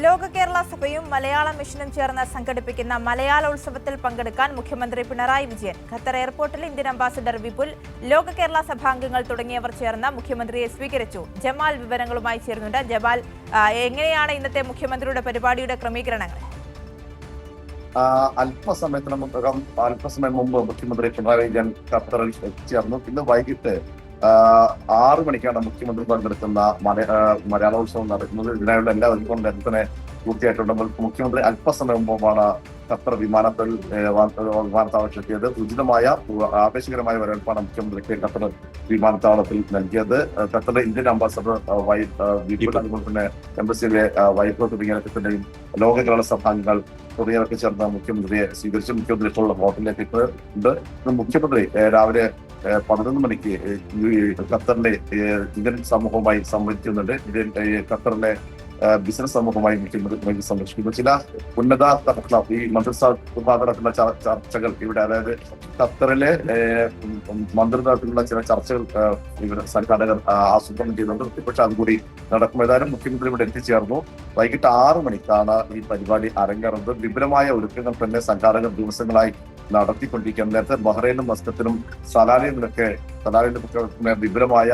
ലോക കേരള സഭയും മലയാള മിഷനും ചേർന്ന് സംഘടിപ്പിക്കുന്ന മലയാള ഉത്സവത്തിൽ പങ്കെടുക്കാൻ മുഖ്യമന്ത്രി പിണറായി വിജയൻ ഖത്തർ എയർപോർട്ടിൽ ഇന്ത്യൻ അംബാസിഡർ വിപുൽ ലോക കേരള സഭാംഗങ്ങൾ തുടങ്ങിയവർ ചേർന്ന് മുഖ്യമന്ത്രിയെ സ്വീകരിച്ചു. ജമാൽ വിവരങ്ങളുമായി ചേരുന്നുണ്ട് ജമാൽ എങ്ങനെയാണ് ഇന്നത്തെ മുഖ്യമന്ത്രിയുടെ പരിപാടിയുടെ ക്രമീകരണങ്ങൾ? അല്പസമയത്തിന് അല്പസമയം മുമ്പ് മുഖ്യമന്ത്രി പിണറായി വിജയൻ ഖത്തറിൽ എത്തിച്ചേർന്നു. ഇന്ന് വൈകിട്ട് ആറ് മണിക്കാണ് മുഖ്യമന്ത്രി പങ്കെടുക്കുന്ന മല- മലയാളോത്സവം നടക്കുന്നത്. ഇതിനായുള്ള എല്ലാ ഒരുക്കൊണ്ട് നേരത്തെ പൂർത്തിയായിട്ടുണ്ട്. മുഖ്യമന്ത്രി അല്പസമയം മുമ്പാണ് ഖത്തർ വിമാനത്തിൽ വിമാനത്താവളത്തിൽ എത്തിയത് ഉചിതമായ ആവേശകരമായ വരവേൽപ്പാണ് മുഖ്യമന്ത്രിക്ക് ഖത്തർ വിമാനത്താവളത്തിൽ നൽകിയത്. ഖത്തറിലെ ഇന്ത്യൻ അംബാസഡർ വൈ അതുപോലെ തന്നെ എംബസിയിലെ വൈഭവ് തുടങ്ങിയ ലോക കേരള സഭാംഗങ്ങൾ തുടങ്ങിയവരൊക്കെ ചേർന്ന് മുഖ്യമന്ത്രിയെ സ്വീകരിച്ചു മുഖ്യമന്ത്രി ഇപ്പോൾ ഹോട്ടലിലേക്ക് ഉണ്ട് മുഖ്യമന്ത്രി രാവിലെ പതിനൊന്ന് മണിക്ക് ഖത്തറിലെ ഇന്ത്യൻ സമൂഹവുമായി സംവദിക്കുന്നുണ്ട്. ഇന്ത്യൻ ഖത്തറിലെ ബിസിനസ് സമൂഹമായി മുഖ്യമന്ത്രി സംരക്ഷിക്കുന്നു ചില ഉന്നത തലത്തിലുള്ള ഈ മന്ത്രിസഭ നടക്കുന്ന ചർച്ചകൾ ഇവിടെ അതായത് ഖത്തറിലെ മന്ത്രി ഉം, ചില ചർച്ചകൾ ഇവിടെ സംഘാടകർ ആസൂത്രണം ചെയ്യുന്നുണ്ട്. പക്ഷെ അതുകൂടി നടക്കും. ഏതായാലും മുഖ്യമന്ത്രി ഇവിടെ എത്തിച്ചേർന്നു. വൈകിട്ട് ആറ് മണിക്കാണ് ഈ പരിപാടി അരങ്ങേറുന്നത്. വിപുലമായ ഒരുക്കങ്ങൾ തന്നെ സംഘാടകർ ദിവസങ്ങളായി നടത്തിക്കൊണ്ടിരിക്കുകയാണ്. നേരത്തെ ബഹ്റൈനും മസ്കത്തിനും സലാലിനുമൊക്കെ സലാലിന്റെ വിപുലമായ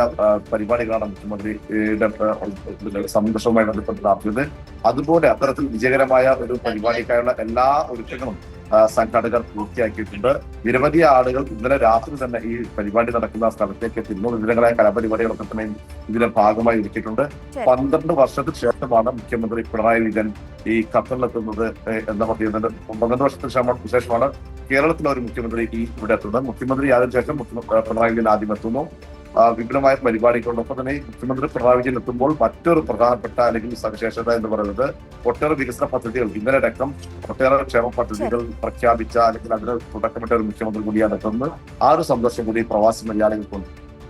പരിപാടികളാണ് മുഖ്യമന്ത്രിയുടെ സംഘർഷവുമായി ബന്ധപ്പെട്ട് നടത്തിയത്. അതുപോലെ അത്തരത്തിൽ വിജയകരമായ ഒരു പരിപാടിക്കായുള്ള എല്ലാ ഒരുക്കങ്ങളും സംഘടകർ പൂർത്തിയാക്കിയിട്ടുണ്ട്. നിരവധി ആളുകൾ ഇന്നലെ രാത്രി തന്നെ ഈ പരിപാടി നടക്കുന്ന സ്ഥലത്തേക്ക് എത്തുന്നു വിവിധങ്ങളായ കലാപരിപാടികളൊക്കെ തന്നെ ഇതിന്റെ ഭാഗമായി ഒരുക്കിയിട്ടുണ്ട്. പന്ത്രണ്ട് വർഷത്തിന് ശേഷമാണ് മുഖ്യമന്ത്രി പിണറായി വിജയൻ ഈ ഖത്തറിലെത്തുന്നത് എന്താ എന്ന് പറയുന്നത് പന്ത്രണ്ട് വർഷത്തിന് ശേഷം- ശേഷമാണ് കേരളത്തിലെ ഒരു മുഖ്യമന്ത്രി ഈ ഇവിടെ എത്തുന്നത്. മുഖ്യമന്ത്രി ആയതിനു ശേഷം മുഖ്യമന്ത്രി പിണറായി വിജയൻ ആദ്യം എത്തുന്നു. വിപുലമായ പരിപാടികളോടൊപ്പം തന്നെ മുഖ്യമന്ത്രി പിണറായി വിജയൻ എത്തുമ്പോൾ മറ്റൊരു പ്രധാനപ്പെട്ട അല്ലെങ്കിൽ സവിശേഷത എന്ന് പറയുന്നത് ഒട്ടേറെ വികസന പദ്ധതികൾ ഇന്നലെ അടക്കം ഒട്ടേറെ ക്ഷേമ പദ്ധതികൾ പ്രഖ്യാപിച്ച അല്ലെങ്കിൽ അതിന് തുടക്കമിട്ട ഒരു മുഖ്യമന്ത്രി കൂടിയാണ് എത്തുന്നത്. ആ ഒരു സന്ദർശം കൂടി പ്രവാസി മലയാളികൾക്കുണ്ട്.